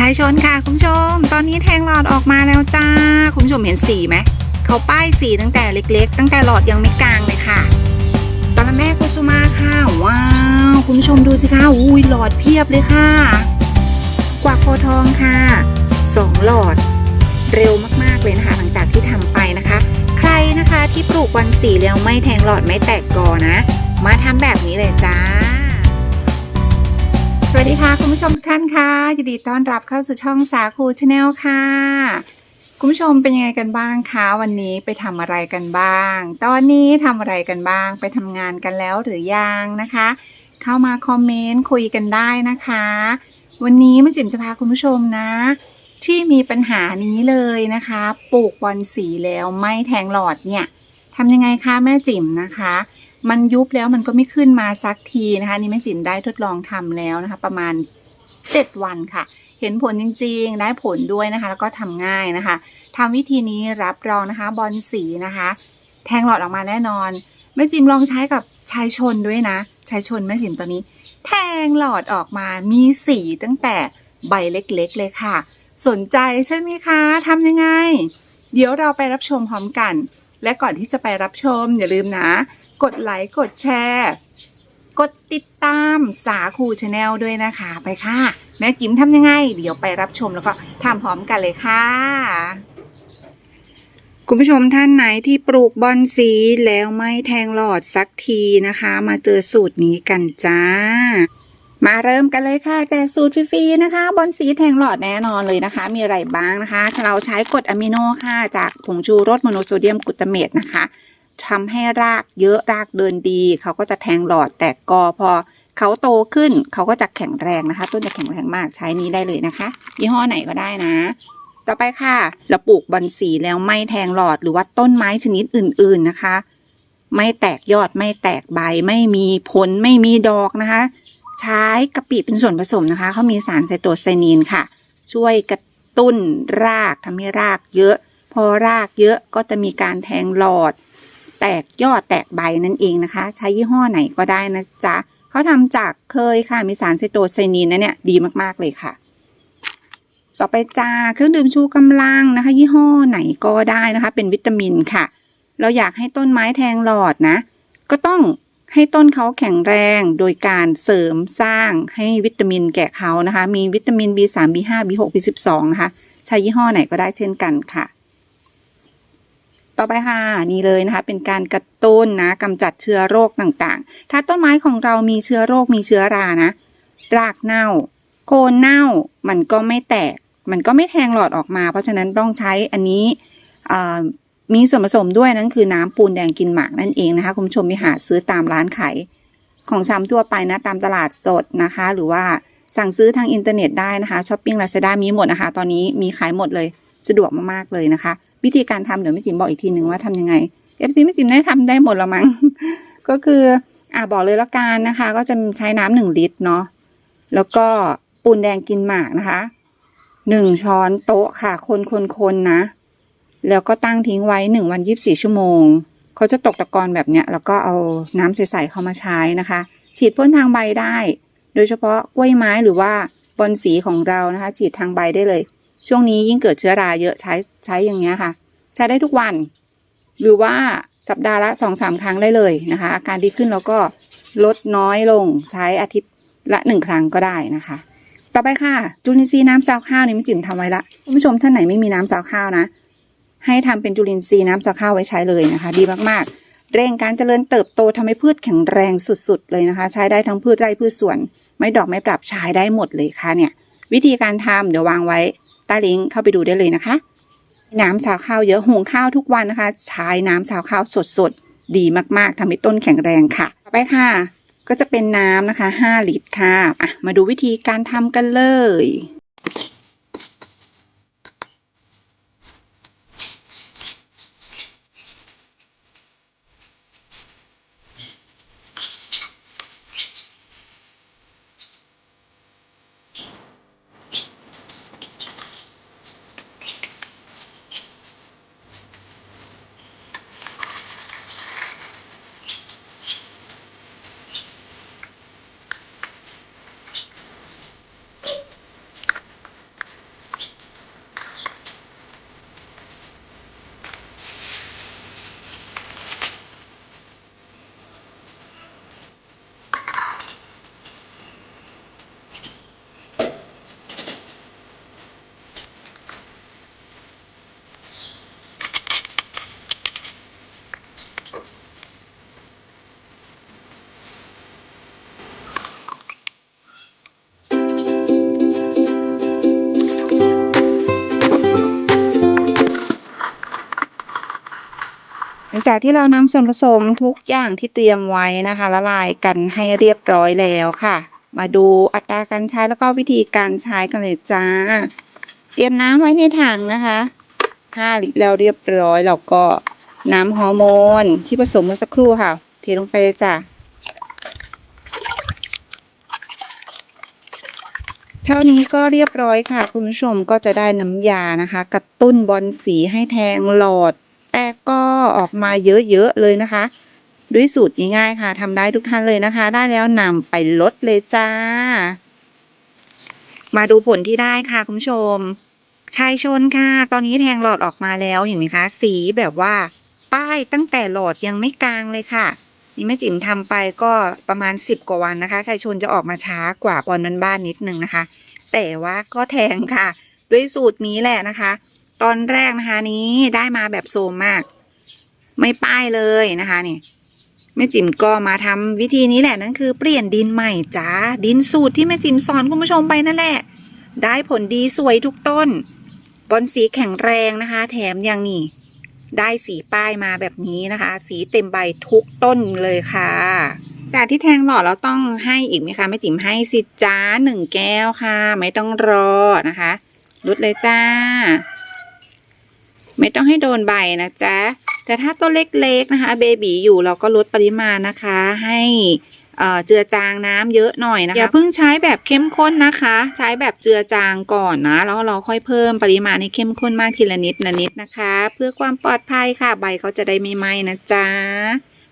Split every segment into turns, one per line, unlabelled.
ชายชนค่ะคุณผู้ชม ตอนนี้แทงหลอดออกมาแล้วจ้า คุณผู้ชมเห็นสีไหม เขาป้ายสีตั้งแต่เล็ก ๆ ตั้งแต่หลอดยังไม่กลางเลยค่ะตอนแม่กุสุมาค่ะ ว้าว คุณผู้ชมดูสิคะอุ้ยหลอดเพียบเลยค่ะ กว่าโพทองค่ะสองหลอด เร็วมากๆเลยนะคะ หลังจากที่ทำไปนะคะ ใครนะคะที่ปลูกวันสีแล้วไม่แทงหลอดไม่แตกกอนะ มาทำแบบ ผู้ชมทุกท่านคะยินดีต้อนรับเข้าสู่ช่องสาคูชาแนลค่ะ คุณผู้ชมเป็นยังไงกันบ้างคะวันนี้ไปทำอะไรกันบ้าง ตอนนี้ทำอะไรกันบ้าง ไปทำงานกันแล้วหรือยังนะคะ เข้ามาคอมเมนต์คุยกันได้นะคะ วันนี้แม่จิ๋มจะพาคุณผู้ชมนะ ที่มีปัญหานี้เลยนะคะ ปลูกบอลสีแล้วไม่แทงหลอดเนี่ยทำยังไงคะแม่จิ๋มนะคะมันยุบแล้วมันก็ไม่ขึ้นมาสักทีนะคะนี่แม่จิ๋มได้ทดลองทำแล้วนะคะ ประมาณ 7 วันค่ะ เห็นผลจริงๆ ได้ผลด้วยนะคะ แล้วก็ทำง่ายนะคะทำวิธีนี้รับรองนะคะ บอลสีนะคะ แทงหลอดออกมาแน่นอนแม่จิมลองใช้กับชายชนด้วยนะชายชนแม่จิมตัวนี้ แทงหลอดออกมามีสีตั้งแต่ใบเล็กๆ เลยค่ะ สนใจใช่ไหมคะทำยังไง เดี๋ยวเราไปรับชมพร้อมกัน และก่อนที่จะไปรับชมอย่าลืมนะ กดไลค์กดแชร์ กดติดตามสาคูชาแนลด้วยนะคะไปค่ะ แม่จิ๋มทำยังไง เดี๋ยวไปรับชมแล้วก็ทำพร้อมกันเลยค่ะ คุณผู้ชมท่านไหนที่ปลูกบอนสีแล้วไม่แทงหลอดสักทีนะคะ มาเจอสูตรนี้กันจ้า มาเริ่มกันเลยค่ะ แจกสูตรฟรีๆนะคะบอลสีแทงหลอดแน่นอนเลยนะคะ มีอะไรบ้างนะคะ เราใช้กรดอะมิโนค่ะจากผงชูรสโมโนโซเดียมกลูตาเมตนะคะ ทำให้รากเยอะรากเดินดี เขาก็จะแทงหลอดแตกกอพอเขาโตขึ้นเขาก็จะแข็งแรงนะคะ ต้นจะแข็งแรงมากใช้นี้ได้เลยนะคะ ยี่ห้อไหนก็ได้นะ ต่อไปค่ะเราปลูกบอนสีแล้วไม่แทงหลอดหรือว่าต้นไม้ชนิดอื่น ๆนะคะ ไม่แตกยอดไม่แตกใบ ไม่มีผลไม่มีดอกนะคะ ใช้กะปิเป็นส่วนผสมนะคะเขามีสารไซโตไซนีนค่ะ ช่วยกระตุ้นรากทำให้รากเยอะ พอรากเยอะก็จะมีการแทงหลอด แตกยอดแตกใบนั่นเองนะคะ ใช้ยี่ห้อไหนก็ได้นะจ๊ะเขาทำจากเคยค่ะ มีสารไซโตไซนีนนะเนี่ยดีมากๆเลยค่ะ ต่อไปจ้าเครื่องดื่มชูกำลังนะคะ ยี่ห้อไหนก็ได้นะคะ เป็นวิตามินค่ะ เราอยากให้ต้นไม้แทงหลอดนะ ก็ต้องให้ต้นเขาแข็งแรงโดยการเสริมสร้างให้วิตามินแก่เขานะคะ มีวิตามิน B3 B5 B6 B12 นะคะ ใช้ยี่ห้อไหนก็ได้เช่นกันค่ะ ต่อไปค่ะนี่เลยนะคะ เป็นการกระตุ้นนะกำจัดเชื้อโรคต่างๆ ถ้าต้นไม้ของเรามีเชื้อโรคมีเชื้อรานะ รากเน่า โคนเน่ามันก็ไม่แตก มันก็ไม่แทงหลอดออกมา เพราะฉะนั้นต้องใช้อันนี้มีส่วนผสมด้วยนั่นคือน้ำปูนแดงกินหมากนั่นเองนะคะคุณผู้ชมไปหาซื้อตามร้านขายของชำทั่วไปนะตามตลาดสดนะคะ หรือว่าสั่งซื้อทางอินเทอร์เน็ตได้นะคะช้อปปิ้งลาซาด้ามีหมดนะคะ ตอนนี้มีขายหมดเลย สะดวกมากๆเลยนะคะ วิธีการทำเดี๋ยวแม่จิ๋มบอกอีกทีหนึ่งว่าทำยังไงเอฟซีแม่จิ๋มได้ทำได้หมดแล้วมั้ง ก็คืออ่าบอกเลยละกันนะคะ ก็จะใช้น้ำหนึ่งลิตรเนาะแล้วก็ปูนแดงกินหมากนะคะหนึ่งช้อนโต๊ะค่ะ คนคนคนนะ แล้วก็ตั้งทิ้งไว้หนึ่งวันยีิบสี่ชั่วโมง เขาจะตกตะกอนแบบเนี้ย แล้วก็เอาน้ำใสๆเข้ามาใช้นะคะ ฉีดพ่นทางใบได้ โดยเฉพาะกล้วยไม้หรือว่าบอนสีของเรานะคะ ฉีดทางใบได้เลย ช่วงนี้ยิ่งเกิดเชื้อราเยอะใช้ใช้อย่างเงี้ยค่ะ ใช้ได้ทุกวัน หรือว่าสัปดาห์ละสองสามครั้งได้เลยนะคะ อาการดีขึ้นแล้วก็ลดน้อยลงใช้อาทิตย์ละหนึ่งครั้งก็ได้นะคะ ต่อไปค่ะ จุลินทรีย์น้ำซาวข้าวนี่ม่จิ๋มทำไว้ละคุณผู้ชมท่านไหนไม่มีน้ำซาวข้าวนะ ให้ทำเป็นจุลินทรีย์น้ำซาวข้าวไว้ใช้เลยนะคะ ดีมากๆ เร่งการเจริญเติบโตทำให้พืชแข็งแรงสุดๆเลยนะคะ ใช้ได้ทั้งพืชไร่พืชสวน ไม่ดอกไม่ปรับใช้ได้หมดเลยค่ะเนี่ย วิธีการทำเดี๋ยววางไว้ ใต้ลิงก์เข้าไปดูได้เลยนะคะ น้ำสาวข้าวเยอะหุงข้าวทุกวันนะคะ ใช้น้ำสาวข้าวสดๆ ดีมากๆทำให้ต้นแข็งแรงค่ะ ต่อไปค่ะ ก็จะเป็นน้ำนะคะ 5 ลิตรค่ะ อะ มาดูวิธีการทำกันเลย จากที่เรานำส่วนผสมทุกอย่างที่เตรียมไว้นะคะ ละลายกันให้เรียบร้อยแล้วค่ะ มาดูอัตราการใช้แล้วก็วิธีการใช้กันเลยจ้า เตรียมน้ำไว้ในถังนะคะ5ลิตรแล้วเรียบร้อยแล้วก็น้ำฮอร์โมนที่ผสมเมื่อสักครู่ค่ะ เทลงไปเลยจ้ะเท่านี้ก็เรียบร้อยค่ะ คุณผู้ชมก็จะได้น้ำยานะคะ กระตุ้นบอลสีให้แทงหลอด แต่ก็ออกมาเยอะๆเลยนะคะ ด้วยสูตรง่ายๆค่ะทำได้ทุกท่านเลยนะคะ ได้แล้วนำไปลดเลยจ้า มาดูผลที่ได้ค่ะคุณผู้ชมชายชนค่ะ ตอนนี้แทงหลอดออกมาแล้วเห็นไหมคะ สีแบบว่า ป้ายตั้งแต่หลอดยังไม่กลางเลยค่ะ นี่แม่จิ๋มทำไปก็ประมาณสิบกว่าวันนะคะชายชนจะออกมาช้ากว่าบอลบ้านๆนิดนึงนะคะ แต่ว่าก็แทงค่ะ ด้วยสูตรนี้แหละนะคะ ตอนแรกนะคะ นี้ได้มาแบบโซมมาก ไม่ป้ายเลยนะคะนี่แม่จิ๋มก็มาทำวิธีนี้แหละนั่นคือเปลี่ยนดินใหม่จ้าดินสูตรที่แม่จิ๋มสอนคุณผู้ชมไปนั่นแหละ ได้ผลดีสวยทุกต้น บอลสีแข็งแรงนะคะ แถมยังนี่ ได้สีป้ายมาแบบนี้นะคะ สีเต็มใบทุกต้นเลยค่ะจากที่แทงหลอดเราต้องให้อีกไหมคะแม่จิ๋มให้สิจ้าหนึ่งแก้วค่ะ ไม่ต้องรอนะคะลดเลยจ้า ไม่ต้องให้โดนใบนะจ๊ะ แต่ถ้าต้นเล็กๆนะคะเบบีอยู่เราก็ลดปริมาณนะคะ ให้เจือจางน้ำเยอะหน่อยนะคะอย่าเพิ่งใช้แบบเข้มข้นนะคะ ใช้แบบเจือจางก่อนนะแล้วเราค่อยเพิ่มปริมาณให้เข้มข้นมากทีละนิดละนิดนะคะ เพื่อความปลอดภัยค่ะใบเขาจะได้ไม่ไหม้นะจ๊ะ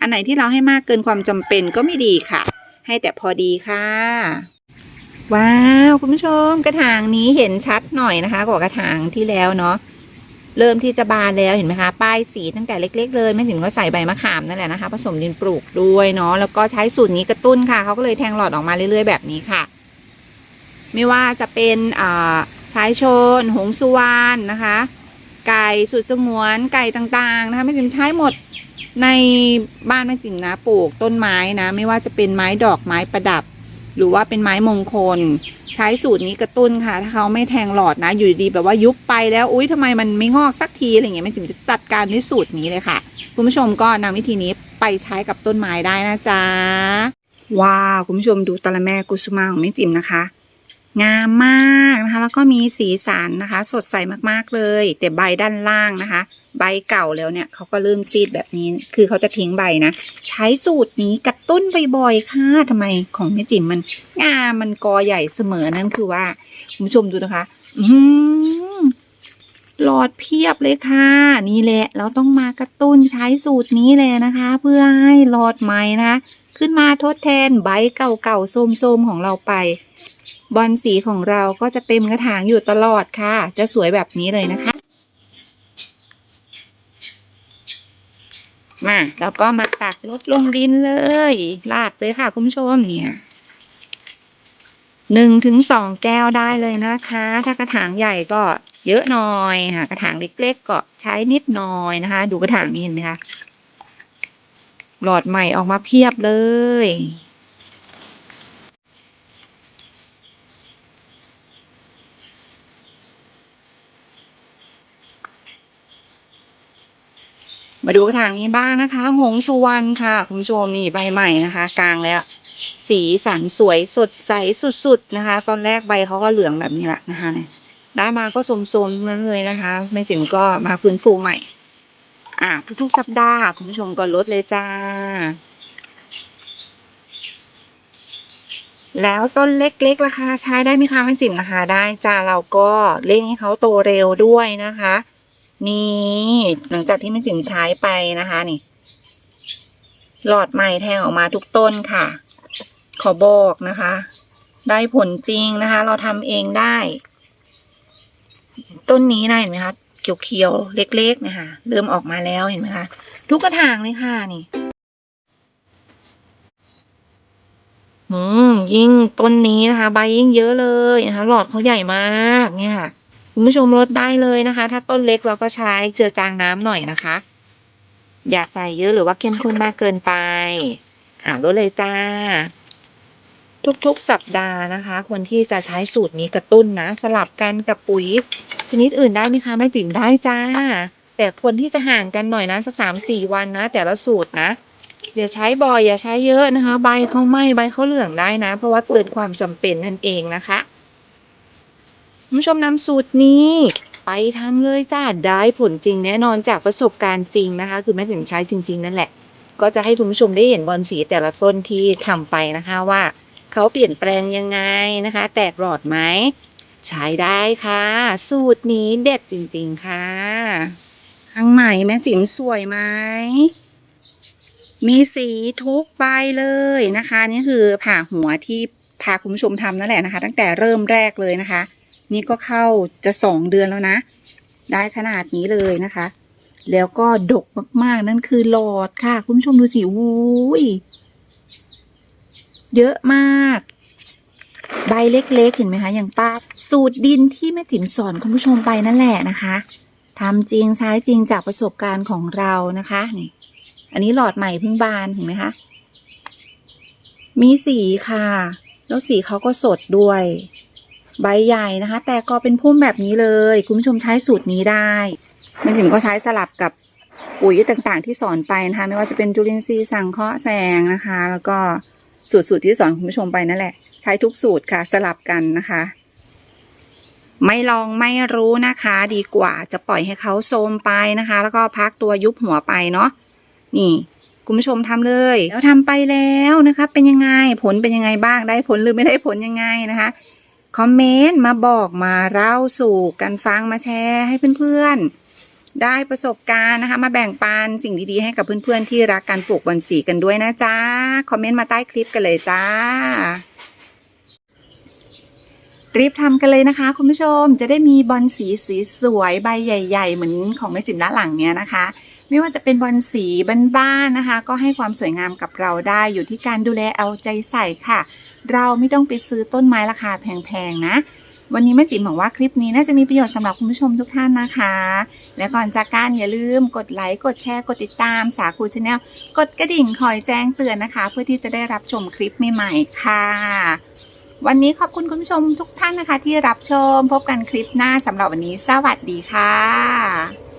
อันไหนที่เราให้มากเกินความจำเป็นก็ไม่ดีค่ะ ให้แต่พอดีค่ะ ว้าว คุณผู้ชมกระถางนี้เห็นชัดหน่อยนะคะ กว่ากระถางที่แล้วเนาะ เริ่มที่จะบานแล้วเห็นไหมคะ ป้ายสีตั้งแต่เล็ก ๆ เลยแม่จิ๋มก็ใส่ใบมะขามนั่นแหละนะคะ ผสมดินปลูกด้วยเนาะแล้วก็ใช้สูตรนี้กระตุ้นค่ะเขาก็เลยแทงหลอดออกมาเรื่อย ๆ แบบนี้ค่ะ ไม่ว่าจะเป็นอ่าชายชน หงสุวรรณนะคะ ไก่สุดสงวนไก่ต่างๆนะคะแม่จิ๋มใช้หมดในบ้านแม่จิ๋มนะปลูกต้นไม้นะ ไม่ว่าจะเป็นไม้ดอกไม้ประดับ หรือว่าเป็นไม้มงคล ใช้สูตรนี้กระตุ้นค่ะ ถ้าเขาไม่แทงหลอดนะ อยู่ดีแบบว่ายุบไปแล้วอุ้ยทำไมมันไม่งอกสักทีอะไรเงี้ยแม่จิ๋มจะจัดการด้วยสูตรนี้เลยค่ะ คุณผู้ชมก็นำวิธีนี้ไปใช้กับต้นไม้ได้นะจ๊ะว้าวคุณผู้ชมดูตะละแม่กุสุมาของแม่จิ๋มนะคะ งามมากนะคะ แล้วก็มีสีสันนะคะ สดใสมากๆเลย แต่ใบด้านล่างนะคะ ใบเก่าแล้วเนี่ยเขาก็เริ่มซีดแบบนี้ คือเขาจะทิ้งใบนะ ใช้สูตรนี้กระตุ้นบ่อยๆค่ะทำไมของแม่จิ๋มมันงามมันกอใหญ่เสมอนั่นคือว่าคุณผู้ชมดูนะคะ อืมหลอดเพียบเลยค่ะ นี่แหละ เราต้องมากระตุ้นใช้สูตรนี้เลยนะคะ เพื่อให้หลอดใหม่นะคะ ขึ้นมาทดแทนใบเก่าๆโทมๆของเราไปบอลสีของเราก็จะเต็มกระถางอยู่ตลอดค่ะ จะสวยแบบนี้เลยนะคะ มาแล้วก็มาตักลดลงดินเลยลาดเลยค่ะคุณผู้ชมเนี่ยหนึ่งถึงสองแก้วได้เลยนะคะ ถ้ากระถางใหญ่ก็เยอะหน่อยค่ะกระถางเล็ก ๆ ก็ใช้นิดหน่อยนะคะ ดูกระถางนี้เห็นไหมคะหลอดใหม่ออกมาเพียบเลย มาดูกระถางนี้บ้างนะคะ หงสุวรรณค่ะ คุณผู้ชมนี่ใบใหม่นะคะ กลางแล้ว สีสันสวยสดใสสุดๆนะคะ ตอนแรกใบเขาก็เหลืองแบบนี้แหละนะคะได้มาก็สมๆนั้นเลยนะคะแม่จิ๋มก็มาฟื้นฟูใหม่ อะทุกๆสัปดาห์คุณผู้ชมก็ลดเลยจ้า แล้วต้นเล็กๆราคาใช้ได้ไหมคะแม่จิ๋มนะคะ ได้จ้าเราก็เร่งให้เขาโตเร็วด้วยนะคะ นี่ หลังจากที่แม่จิ๋มใช้ไปนะคะ นี่ หลอดใหม่แทงออกมาทุกต้นค่ะ ขอบอกนะคะ ได้ผลจริงนะคะ เราทำเองได้ ต้นนี้นะเห็นไหมคะเขียวๆเล็กๆเนะคะเริ่มออกมาแล้วเห็นไหมคะทุกกระถางเลยค่ะนี่อืมยิ่งต้นนี้นะคะ ใบยิ่งเยอะเลยนะคะ หลอดเขาใหญ่มากเนี่ยค่ะ คุณผู้ชมลดได้เลยนะคะ ถ้าต้นเล็กเราก็ใช้เจือจางน้ำหน่อยนะคะ อย่าใส่เยอะหรือว่าเข้มข้นมากเกินไป อ่าลดเลยจ้า ทุกๆสัปดาห์นะคะควรที่จะใช้สูตรนี้กระตุ้นนะ สลับกันกับปุ๋ยชนิดอื่นได้ไหมคะแม่จิ๋มได้จ้า แต่ควรที่จะห่างกันหน่อยนะสักสามสี่วันนะ แต่ละสูตรนะอย่าใช้บ่อยอย่าใช้เยอะนะคะ ใบเขาไหม้ใบเขาเหลืองได้นะ เพราะว่าเกินความจำเป็นนั่นเองนะคะ คุณผู้ชมนำสูตรนี้ ไปทำเลยจ้าได้ผลจริงแน่นอนจากประสบการณ์จริงนะคะ คือแม่ถึงใช้จริง ๆ นั่นแหละ ก็จะให้คุณผู้ชมได้เห็นบอลสีแต่ละต้นที่ทำไปนะคะว่าเขาเปลี่ยนแปลงยังไงนะคะ แตกหลอดไหมใช้ได้ค่ะ สูตรนี้เด็ดจริง ๆ ค่ะข้างในแม่จิ๋มสวยไหมมีสีทุกใบเลยนะคะ นี่คือผ่าหัวที่พาคุณผู้ชมทำนั่นแหละนะคะ ตั้งแต่เริ่มแรกเลยนะคะ นี่ก็เข้าจะสองเดือนแล้วนะ ได้ขนาดนี้เลยนะคะ แล้วก็ดกมากๆ นั่นคือหลอดค่ะ คุณผู้ชมดูสิวุ้ยเยอะมาก ใบเล็กๆ เห็นไหมคะ อย่างป้าสูตรดินที่แม่จิ๋มสอนคุณผู้ชมไปนั่นแหละนะคะทำจริงใช้จริงจากประสบการณ์ของเรานะคะนี่อันนี้หลอดใหม่เพิ่งบานเห็นไหมคะ มีสีค่ะ แล้วสีเขาก็สดด้วย ใบใหญ่นะคะ แต่ก็เป็นพุ่มแบบนี้เลย คุณผู้ชมใช้สูตรนี้ได้แม่จิ๋มก็ใช้สลับกับปุ๋ยต่างๆ ที่สอนไปนะคะไม่ว่าจะเป็นจุลินทรีย์สังเคราะห์แสงนะคะ แล้วก็สูตรสูตรที่สอนคุณผู้ชมไปนั่นแหละ ใช้ทุกสูตรค่ะสลับกันนะคะ ไม่ลองไม่รู้นะคะ ดีกว่าจะปล่อยให้เขาโทมไปนะคะ แล้วก็พักตัวยุบหัวไปเนาะนี่คุณผู้ชมทำเลย แล้วทำไปแล้วนะคะ เป็นยังไงผลเป็นยังไงบ้างได้ผลหรือไม่ได้ผลยังไงนะคะ คอมเมนต์มาบอกมาเล่าสู่กันฟังมาแชร์ให้เพื่อนๆ ได้ประสบการณ์นะคะ มาแบ่งปันสิ่งดีๆ ให้กับเพื่อนๆ ที่รักการปลูกบอนสีกันด้วยนะจ๊ะ คอมเมนต์มาใต้คลิปกันเลยจ้า รีบทำกันเลยนะคะ คุณผู้ชมจะได้มีบอลสีสวยๆใบใหญ่ ๆ เหมือนของแม่จิ๋มด้านหลังเนี้ยนะคะไม่ว่าจะเป็นบอลสีบ้านๆนะคะ ก็ให้ความสวยงามกับเราได้อยู่ที่การดูแลเอาใจใส่ค่ะ เราไม่ต้องไปซื้อต้นไม้ราคาแพงๆนะ วันนี้แม่จิ๋มหวังว่าคลิปนี้น่าจะมีประโยชน์สำหรับคุณผู้ชมทุกท่านนะคะ และก่อนจากการอย่าลืมกดไลค์กดแชร์กดติดตามสาคูชาแนลกดกระดิ่งคอยแจ้งเตือนนะคะ เพื่อที่จะได้รับชมคลิปใหม่ๆค่ะ วันนี้ขอบคุณคุณผู้ชมทุกท่านนะคะ ที่รับชมพบกันคลิปหน้าสำหรับวันนี้ สวัสดีค่ะ